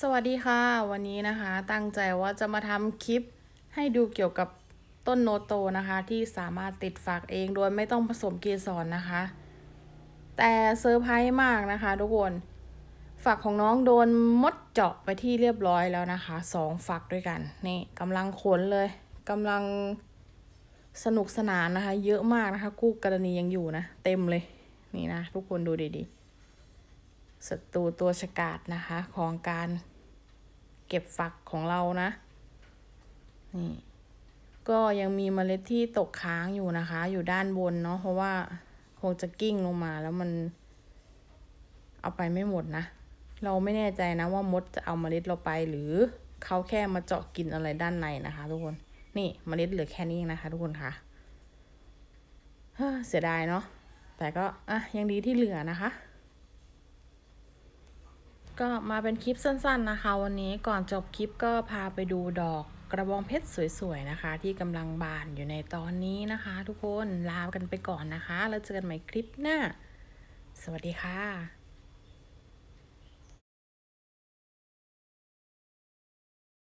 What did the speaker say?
สวัสดีค่ะ วันนี้นะคะตั้งใจว่าจะมาทำคลิปให้ดูเกี่ยวกับต้นโนโตนะคะ ที่สามารถติดฝักเองโดยไม่ต้องผสมเกสรนะคะ แต่เซอร์ไพรส์มากนะคะ ทุกคนฝักของน้องโดนมดเจาะไปที่เรียบร้อยแล้วนะคะสองฝักด้วยกันนี่กำลังขนเลยกำลังสนุกสนานนะคะ เยอะมากนะคะ กู้กรณียังอยู่นะ เต็มเลยนี่นะ ทุกคนดูดีๆ ศัตรูตัวฉกาจนะคะ ของการเก็บฝักของเรานะ นี่ ก็ยังมีเมล็ดที่ตกค้างอยู่นะคะ อยู่ด้านบนเนาะเพราะว่าคงจะกิ้งลงมาแล้วมัน เอาไปไม่หมดนะ เราไม่แน่ใจนะว่ามดจะเอาเมล็ดเราไปหรือเขาแค่มาเจาะกินอะไรด้านในนะคะ ทุกคน นี่เมล็ดเหลือแค่นี้เองนะคะ ทุกคนค่ะเฮ้อเสียดายเนาะแต่ก็อะยังดีที่เหลือนะคะ ก็มาเป็นคลิปสั้นๆนะคะ วันนี้ก่อนจบคลิปก็พาไปดูดอกกระบองเพชรสวยๆนะคะ ที่กำลังบานอยู่ในตอนนี้นะคะ ทุกคนลากันไปก่อนนะคะ แล้วเจอกันใหม่คลิปหน้า สวัสดีค่ะ